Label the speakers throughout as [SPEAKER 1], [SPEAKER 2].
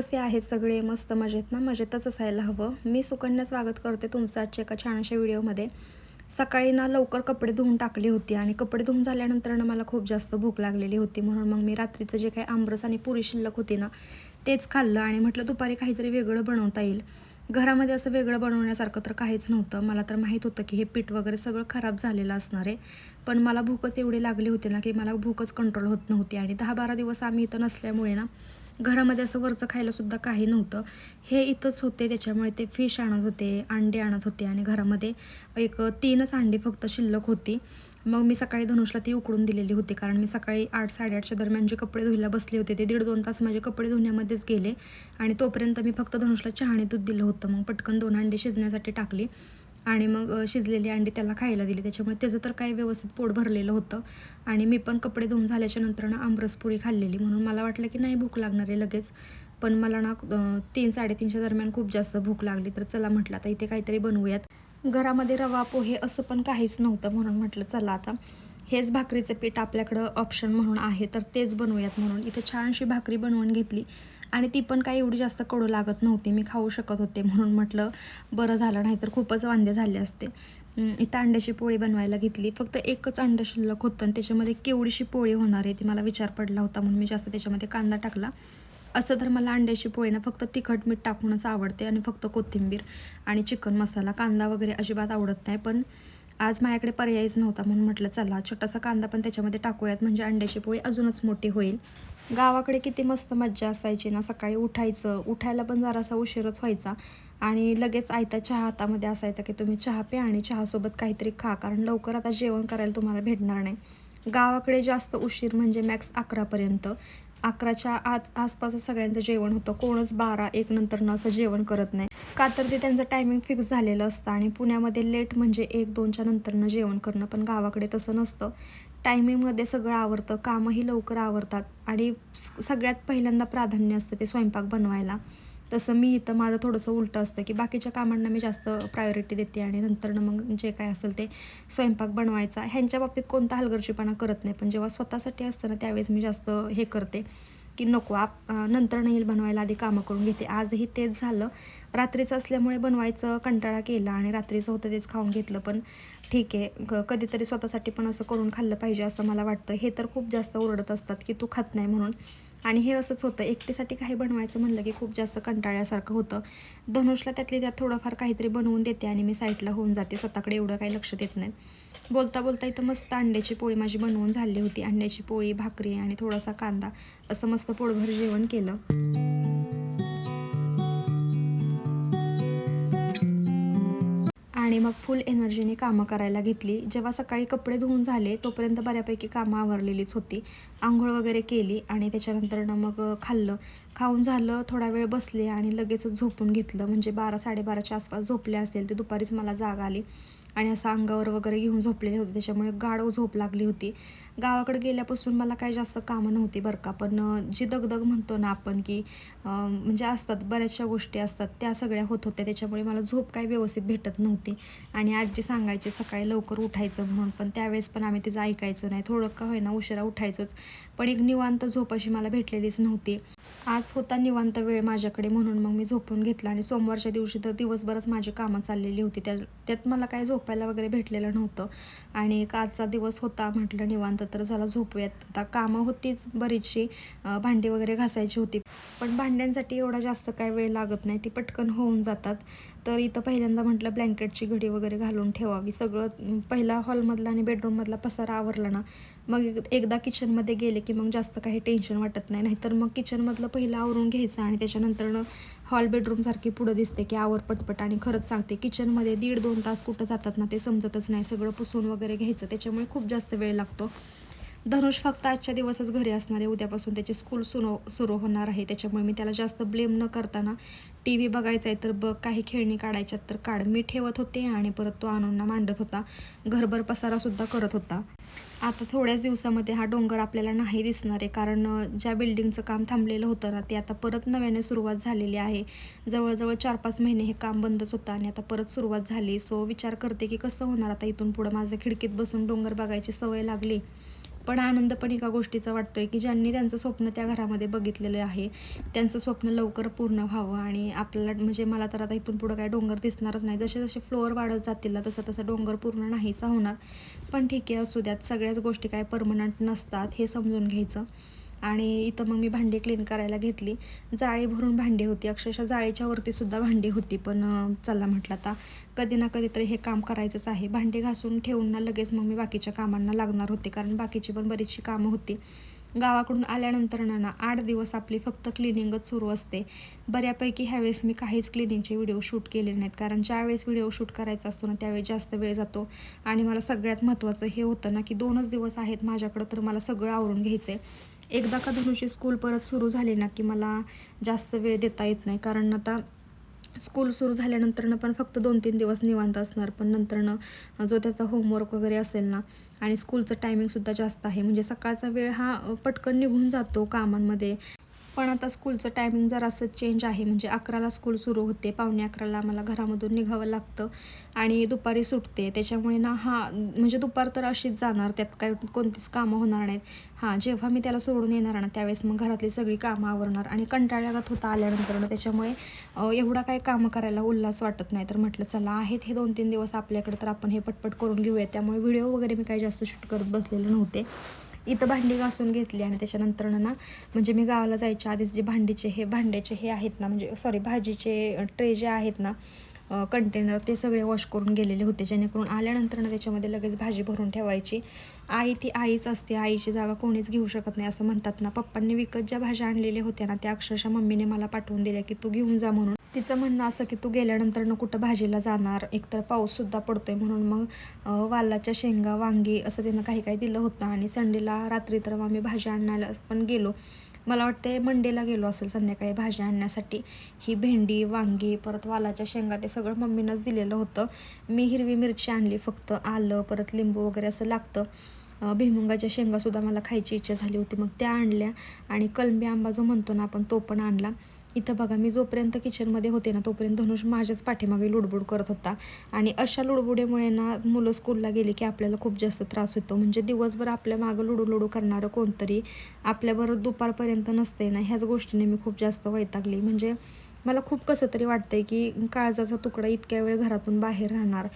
[SPEAKER 1] कसे आहेत सगळे? मस्त मजेत ना? मजेतच असायला हवं. मी सुकन्या स्वागत करते तुमचं आजच्या एका छानशा व्हिडिओमध्ये. सकाळी ना लवकर कपडे धुवून टाकली होती आणि कपडे धुवून झाल्यानंतर ना मला खूप जास्त भूक लागलेली होती. म्हणून मग मी रात्रीचं जे काही आंबरस आणि पुरी शिल्लक होती ना तेच खाल्लं आणि म्हटलं दुपारी काहीतरी वेगळं बनवता येईल. घरामध्ये असं वेगळं बनवण्यासारखं तर काहीच नव्हतं. मला तर माहीत होतं की हे पीठ वगैरे सगळं खराब झालेलं असणार आहे. पण मला भूकच एवढी लागली होती ना की मला भूकच कंट्रोल होत नव्हती आणि दहा बारा दिवस आम्ही इथं नसल्यामुळे ना घरामध्ये असं वरचं खायलासुद्धा काही नव्हतं. हे इथंच होते त्याच्यामुळे ते फिश आणत होते अंडे आणत होते आणि घरामध्ये एक तीनच अंडी फक्त शिल्लक होती. मग मी सकाळी धनुषला ती उकडून दिलेली होती कारण मी सकाळी आठ साडेआठच्या दरम्यान जे कपडे धुयला बसले होते ते दीड दोन तास माझे कपडे धुण्यामध्येच गेले आणि तोपर्यंत मी फक्त धनुषला चहाने दूध दिलं होतं. मग पटकन दोन अंडे शिजण्यासाठी टाकली. आणि मग शिजलेली अंडी त्याला खायला दिली. त्याच्यामुळे त्याचं तर काही व्यवस्थित पोट भरलेलं होतं. आणि मी पण कपडे धुवून झाल्याच्यानंतर ना आमरसपुरी खाल्लेली. म्हणून मला वाटलं की नाही भूक लागणार आहे लगेच. पण मला ना तीन साडेतीनच्या दरम्यान खूप जास्त भूक लागली. तर चला म्हटलं आता इथे काहीतरी बनवूयात. घरामध्ये रवा पोहे असं पण काहीच नव्हतं म्हणून म्हटलं चला आता. हेच भाकरीचं पीठ आपल्याकडं ऑप्शन म्हणून आहे. तर तेच बनवूयात म्हणून. इथे छानशी भाकरी बनवून घेतली. आणि ती पण काही एवढी जास्त कडू लागत नव्हती. मी खाऊ शकत होते म्हणून म्हटलं बरं झालं नाही तर खूपच वांदे झाले असते. इथं अंड्याची पोळी बनवायला घेतली. फक्त एकच अंडं शिल्लक होतं आणि त्याच्यामध्ये केवढीशी पोळी होणार आहे ती मला विचार पडला होता म्हणून मी जास्त त्याच्यामध्ये कांदा टाकला. असं तर मला अंड्याची पोळी ना फक्त तिखट मीठ टाकूनच आवडते आणि फक्त कोथिंबीर आणि चिकन मसाला. कांदा वगैरे अजिबात आवडत नाही पण आज माझ्याकडे पर्यायच नव्हता म्हणून म्हटलं चला छोटासा कांदा पण त्याच्यामध्ये टाकूयात म्हणजे अंड्याची पोळी अजूनच मोठी होईल. गावाकडे किती मस्त मज्जा असायची ना सकाळी उठायचं. उठायला पण जरासा उशीरच व्हायचा. आणि लगेच आयता चहा हातामध्ये असायचा की तुम्ही चहा प्या आणि चहासोबत काहीतरी खा कारण लवकर आता जेवण करायला तुम्हाला भेटणार नाही. गावाकडे जास्त उशीर म्हणजे मॅक्स अकरापर्यंत अकराच्या आत आसपास सगळ्यांचं जेवण होतं. कोणच बारा एक नंतर असं जेवण करत नाही. का तर ते त्यांचं टायमिंग फिक्स झालेलं असतं आणि पुण्यामध्ये लेट म्हणजे एक दोनच्या नंतरनं जेवण करणं पण गावाकडे तसं नसतं. टायमिंगमध्ये सगळं आवडतं कामंही लवकर आवरतात आणि सगळ्यात पहिल्यांदा प्राधान्य असतं ते स्वयंपाक बनवायला. तसं मी इथं माझं थोडंसं उलटं असतं की बाकीच्या कामांना मी जास्त प्रायोरिटी देते आणि नंतरनं मग जे काय असेल ते स्वयंपाक बनवायचा. ह्यांच्या बाबतीत कोणता हलगर्जीपणा करत नाही. पण जेव्हा स्वतःसाठी असतं ना त्यावेळेस मी जास्त हे करते. की नको आप नंतर नाही बनवायला आधी कामं करून घेते. आजही तेच झालं. रात्रीचं असल्यामुळे बनवायचं कंटाळा केला आणि रात्रीचं होतं तेच खाऊन घेतलं. पण ठीक आहे कधीतरी स्वतःसाठी पण असं करून खाल्लं पाहिजे असं मला वाटतं. हे तर खूप जास्त ओरडत असतात की तू खात नाही म्हणून. आणि हे असंच होतं एकटीसाठी काही बनवायचं म्हणलं की खूप जास्त कंटाळ्यासारखं होतं. धनुषला त्यातली त्यात थोडंफार काहीतरी बनवून देते आणि मी साईडला होऊन जाते स्वतःकडे एवढं काही लक्ष देत नाही. बोलता बोलता इथं मस्त अंड्याची पोळी माझी बनवून झाली होती. अंड्याची पोळी भाकरी आणि थोडासा कांदा असं मस्त पोळभर जेवण केलं. आणि मग फुल एनर्जीने कामं करायला घेतली. जेव्हा सकाळी कपडे धुवून झाले तोपर्यंत बऱ्यापैकी कामं आवरलेलीच होती. आंघोळ वगैरे केली आणि त्याच्यानंतरनं मग खाल्लं. खाऊन झालं थोडा वेळ बसले आणि लगेचच झोपून घेतलं. म्हणजे बारा साडेबाराच्या आसपास झोपले असेल ते दुपारीच मला जाग आली. आणि असं अंगावर वगैरे घेऊन झोपलेले होते. त्याच्यामुळे गाढ झोप लागली होती. गावाकडे गेल्यापासून मला काही जास्त कामं नव्हती बरं का. पण जी दगदग म्हणतो ना आपण की म्हणजे असतात बऱ्याचशा गोष्टी असतात त्या सगळ्या होत होत्या. त्याच्यामुळे मला झोप काही व्यवस्थित भेटत नव्हती. आणि आजी सांगायची सकाळी लवकर उठायचं म्हणून पण त्यावेळेस पण आम्ही तिचं ऐकायचो नाही. थोडं का होईना उशिरा उठायचोच. पण एक निवांत झोप अशी मला भेटलेलीच नव्हती. आज होता निवांत वेळ माझ्याकडे म्हणून मग मी झोपून घेतला. आणि सोमवारच्या दिवशी तर दिवसभरच माझी कामं चाललेली होती. त्या त्यात मला काय झोपायला वगैरे भेटलेलं नव्हतं. आणि एक आजचा दिवस होता म्हटलं निवांत तर झाला झोपूयात. आता कामं होतीच बरीचशी. भांडी वगैरे घासायची होती. पण भांड्यांसाठी एवढा जास्त काय वेळ लागत नाही ती पटकन होऊन जातात. तर इथं पहिल्यांदा म्हटलं ब्लँकेटची घडी वगैरे घालून ठेवावी. सगळं पहिला हॉलमधला आणि बेडरूममधला पसारा आवरला ना मग एकदा किचनमध्ये गेले की मग जास्त काही टेन्शन वाटत नाही. नाहीतर मग किचनमधलं पहिलं आवरून घ्यायचं आणि त्याच्यानंतरनं हॉल बेडरूमसारखी पुढं दिसते की आवर पटपट आणि खरंच सांगते किचनमध्ये दीड दोन तास कुठं जातात ना ते समजतच नाही. सगळं पुसून वगैरे घ्यायचं त्याच्यामुळे खूप जास्त वेळ लागतो. धनुष फक्त आजच्या दिवसच घरी असणार आहे. उद्यापासून त्याची स्कूल सुरू सुरू होणार आहे. त्याच्यामुळे मी त्याला जास्त ब्लेम न करताना टी व्ही बघायचा आहे तर बघ. काही खेळणी काढायच्यात तर काढ. मी ठेवत होते आणि परत तो आणून मांडत होता. घरभर पसारासुद्धा करत होता. आता थोड्याच दिवसामध्ये हा डोंगर आपल्याला नाही दिसणार आहे. कारण ज्या बिल्डिंगचं काम थांबलेलं होतं ना ते आता परत नव्याने सुरुवात झालेली आहे. जवळजवळ चार पाच महिने हे काम बंदच होतं आणि आता परत सुरुवात झाली. सो विचार करते की कसं होणार? आता इथून पुढं माझ्या खिडकीत बसून डोंगर बघायची सवय लागली. पण आनंद पण एका गोष्टीचा वाटतोय की ज्यांनी त्यांचं स्वप्न त्या घरामध्ये बघितलेलं आहे त्यांचं स्वप्न लवकर पूर्ण व्हावं आणि आपल्याला म्हणजे मला तर आता इथून पुढं काय डोंगर दिसणारच नाही. जसे जसे फ्लोअर वाढत जातील ना तसं तसं डोंगर पूर्ण नाहीसा होणार. पण ठीक आहे असू द्यात. सगळ्याच गोष्टी काय परमनंट नसतात हे समजून घ्यायचं. आणि इथं मग मी भांडी क्लीन करायला घेतली. जाळी भरून भांडी होती. अक्षरशः जाळीच्या वरतीसुद्धा भांडी होती पण चला म्हटलं आता. कधी ना कधीतरी हे काम करायचंच आहे. भांडी घासून ठेवून ना लगेच मग मी बाकीच्या कामांना लागणार होते कारण बाकीची पण बरीचशी कामं होती. गावाकडून आल्यानंतर ना ना आठ दिवस आपली फक्त क्लिनिंगच सुरू असते. बऱ्यापैकी ह्यावेळेस मी काहीच क्लिनिंगचे व्हिडिओ शूट केले नाहीत कारण ज्यावेळेस व्हिडिओ शूट करायचा असतो ना त्यावेळेस जास्त वेळ जातो. आणि मला सगळ्यात महत्त्वाचं हे होतं ना की दोनच दिवस आहेत माझ्याकडं तर मला सगळं आवरून घ्यायचं आहे एकदा का धनुषी स्कूल परत सुरू झाली ना की मला जास्त वेळ देता येत नाही. कारण आता स्कूल सुरू झाल्यानंतरनं पण फक्त दोन तीन दिवस निवांत असणार. पण नंतरनं जो त्याचा होमवर्क वगैरे असेल ना आणि स्कूलचं टायमिंगसुद्धा जास्त आहे. म्हणजे सकाळचा वेळ हा पटकन निघून जातो कामांमध्ये. पण आता स्कूलचं टायमिंग जरासं चेंज आहे. म्हणजे अकराला स्कूल सुरू होते. पावणे अकराला आम्हाला घरामधून निघावं लागतं. आणि दुपारी सुटते. त्याच्यामुळे ना हा म्हणजे दुपार तर अशीच जाणार. त्यात काय कोणतीच कामं होणार नाहीत. हां जेव्हा मी त्याला सोडून येणार ना त्यावेळेस मग घरातली सगळी कामं आवरणार. आणि कंटाळ्यागत होता आल्यानंतर ना त्याच्यामुळे एवढा काय कामं करायला उल्हास वाटत नाही. तर म्हटलं चला आहेत हे दोन तीन दिवस आपल्याकडे तर आपण हे पटपट करून घेऊया. त्यामुळे व्हिडिओ वगैरे मी काही जास्त शूट करत बसलेले नव्हते. इथं भांडी घासून घेतली आणि त्याच्यानंतर ना म्हणजे मी गावाला जायच्या आधीच जे भांडीचे हे भांड्याचे हे आहेत ना म्हणजे सॉरी भाजीचे ट्रे जे आहेत ना कंटेनर ते सगळे वॉश करून गेलेले होते. जेणेकरून आल्यानंतर ना त्याच्यामध्ये लगेच भाजी भरून ठेवायची. आई ती आईच असते. आईची जागा कोणीच घेऊ शकत नाही असं म्हणतात ना. पप्पांनी विकत ज्या भाज्या आणलेल्या होत्या ना त्या अक्षरशः मम्मीने मला पाठवून दिल्या की तू घेऊन जा म्हणून. तिचं म्हणणं असं की तू गेल्यानंतर न कुठं भाजीला जाणार? एकतर पाऊससुद्धा पडतोय म्हणून मग वालाच्या शेंगा वांगी असं तिनं काही काही दिलं होतं. आणि संडेला रात्री तर मग आम्ही भाजी आणायला पण गेलो. मला वाटते मंडेला गेलो असेल संध्याकाळी भाज्या आणण्यासाठी. ही भेंडी वांगी परत वालाच्या शेंगा ते सगळं मम्मीनंच दिलेलं होतं. मी हिरवी मिरची आणली फक्त आलं परत लिंबू वगैरे असं लागतं. अं, भुईमुगाच्या शेंगासुद्धा मला खायची इच्छा झाली होती. मग त्या आणल्या आणि कलमी आंबा जो म्हणतो ना आपण तो पण आणला. इथं बघा मी जोपर्यंत किचनमध्ये होते ना तोपर्यंत धनुष माझ्याच पाठीमागे लुडबुड करत होता. आणि अशा लुडबुडीमुळे ना मुलं स्कूलला गेली की आपल्याला खूप जास्त त्रास होतो. म्हणजे दिवसभर आपल्या मागं लुडू लुडू करणारं कोणतरी आपल्याबरोबर दुपारपर्यंत नसते ना ह्याच गोष्टीने मी खूप जास्त वैतागली. म्हणजे मला खूप कसं तरी वाटतंय की काळजाचा तुकडा इतक्या वेळ घरातून बाहेर राहणार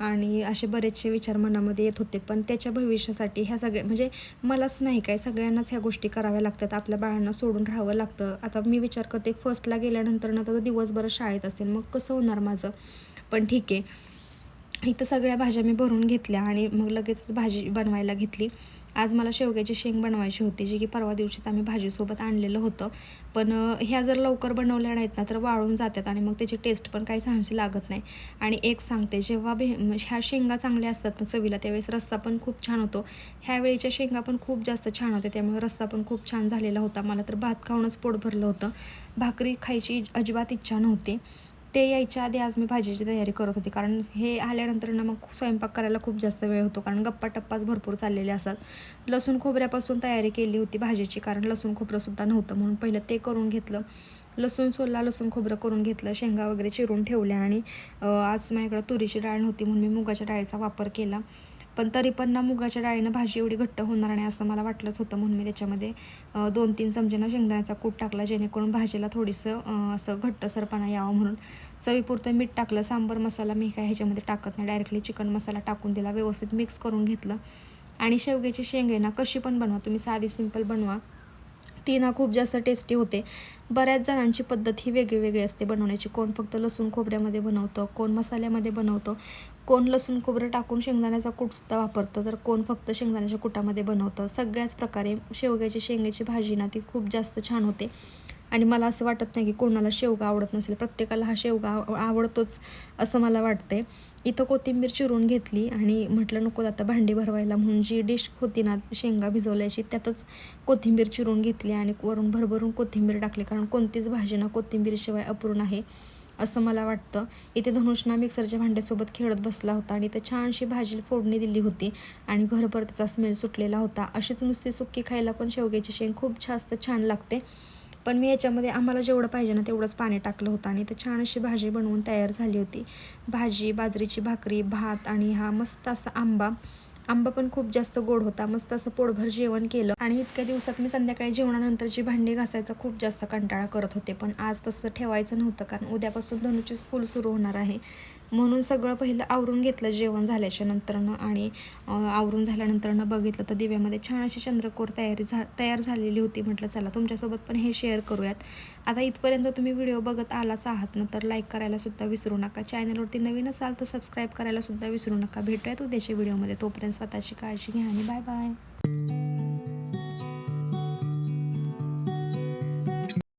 [SPEAKER 1] आणि असे बरेचसे विचार मनामध्ये येत होते. पण त्याच्या भविष्यासाठी ह्या सगळ्या म्हणजे मलाच नाही काय सगळ्यांनाच ह्या गोष्टी कराव्या लागतात. आपल्या बाळांना सोडून राहावं लागतं. आता मी विचार करते फर्स्टला गेल्यानंतर ना तो दिवसभर शाळेत असेल मग कसं होणार माझं? पण ठीक आहे. इथं सगळ्या भाज्या मी भरून घेतल्या आणि मग लगेचच भाजी बनवायला घेतली. आज मला शेवग्याची शेंग बनवायची होती जी की परवा दिवशीच आम्ही भाजीसोबत आणलेलं होतं. पण ह्या जर लवकर बनवल्या नाहीत ना तर वाळून जातात आणि मग त्याची टेस्ट पण काही छानशी लागत नाही. आणि एक सांगते जेव्हा भे ह्या शेंगा चांगल्या असतात ना चवीला त्यावेळेस रस्सा पण खूप छान होतो. ह्या वेळीच्या शेंगा पण खूप जास्त छान होते त्यामुळे रस्सा पण खूप छान झालेला होता. मला तर भात खाऊनच पोट भरलं होतं. भाकरी खायची अजिबात इच्छा नव्हती. ते यायच्या आधी आज मी भाजीची तयारी करत होती. कारण हे आल्यानंतर ना मग स्वयंपाक करायला खूप जास्त वेळ होतो. कारण गप्पा टप्पाच भरपूर चाललेले असतात. लसूण खोबऱ्यापासून तयारी केली होती भाजीची. कारण लसूण खोबरंसुद्धा नव्हतं. म्हणून पहिलं ते करून घेतलं. लसूण सोलला लसूण खोबरं करून घेतलं. शेंगा वगैरे चिरून ठेवल्या आणि आज माझ्याकडं तुरीची डाळ नव्हती म्हणून मी मुगाच्या डाळीचा वापर केला. पण तरी पण ना मुगाच्या डाळीनं भाजी एवढी घट्ट होणार नाही असं मला वाटलंच होतं म्हणून मी त्याच्यामध्ये दोन तीन चमचे ना शेंगदाण्याचा कूट टाकला जेणेकरून भाजीला थोडीसं असं घट्टसरपणा यावं म्हणून. चवीपुरतं मीठ टाकलं सांबर मसाला मी काय ह्याच्यामध्ये टाकत नाही. डायरेक्टली चिकन मसाला टाकून दिला व्यवस्थित मिक्स करून घेतलं. आणि शेवग्याची शेंग आहे ना कशी पण बनवा तुम्ही साधी सिंपल बनवा. ती ना खूप जास्त टेस्टी होते. बऱ्याच जणांची पद्धत ही वेगळी वेगळी असते बनवण्याची. कोण फक्त लसूण खोबऱ्यामध्ये बनवतं कोण मसाल्यामध्ये बनवतं. कोण लसूण खोबरं टाकून शेंगदाण्याचा कूटसुद्धा वापरतं तर कोण फक्त शेंगदाण्याच्या कुटामध्ये बनवतं. सगळ्याच प्रकारे शेवग्याची शेंगेची भाजी ना ती खूप जास्त छान होते. आणि मला असं वाटत नाही की कोणाला शेवगा आवडत नसेल. प्रत्येकाला हा शेवगा आवडतोच असं मला वाटते इथं कोथिंबीर चिरून घेतली आणि म्हटलं नको आता भांडी भरवायला. म्हणून जी डिश होती ना शेंगा भिजवल्याची त्यातच कोथिंबीर चिरून घेतली आणि वरून भरभरून कोथिंबीर टाकली. कारण कोणतीच भाजी ना कोथिंबीरशिवाय अपूर्ण आहे. असं मला वाटतं. इथे धनुषना मिक्सरच्या भांड्यासोबत खेळत बसला होता आणि ते छानशी भाजी फोडणी दिली होती आणि घरभर त्याचा स्मेल सुटलेला होता. अशीच नुसती सुक्की खायला पण शेवग्याची शेंग खूप जास्त छान लागते. पण मी याच्यामध्ये आम्हाला जेवढं पाहिजे ना तेवढंच पाणी टाकलं होतं आणि तर छान अशी भाजी बनवून तयार झाली होती. भाजी बाजरीची भाकरी भात आणि हा मस्त असा आंबा आंबा पण खूप जास्त गोड होता. मस्त असं पोटभर जेवण केलं. आणि इतक्या दिवसात मी संध्याकाळी जेवणानंतरची भांडी घासायचा खूप जास्त कंटाळा करत होते. पण आज तसं ठेवायचं नव्हतं कारण उद्यापासून धनुची स्कूल सुरू होणार आहे. म्हणून सगळं पहिलं आवरून घेतलं जेवण झाल्याच्या नंतरनं आणि आवरून झाल्यानंतरनं बघितलं तर दिव्यामध्ये छान अशी चंद्रकोर तयारी झा तयार झालेली होती म्हटलं चला तुमच्यासोबत पण हे शेअर करूयात. आता इथपर्यंत तुम्ही व्हिडिओ बघत आलाच आहात ना तर लाईक करायलासुद्धा विसरू नका. चॅनलवरती नवीन असाल तर सबस्क्राईब करायलासुद्धा विसरू नका. भेटूयात उद्याच्या व्हिडिओमध्ये तोपर्यंत स्वतःची काळजी घ्या आणि बाय बाय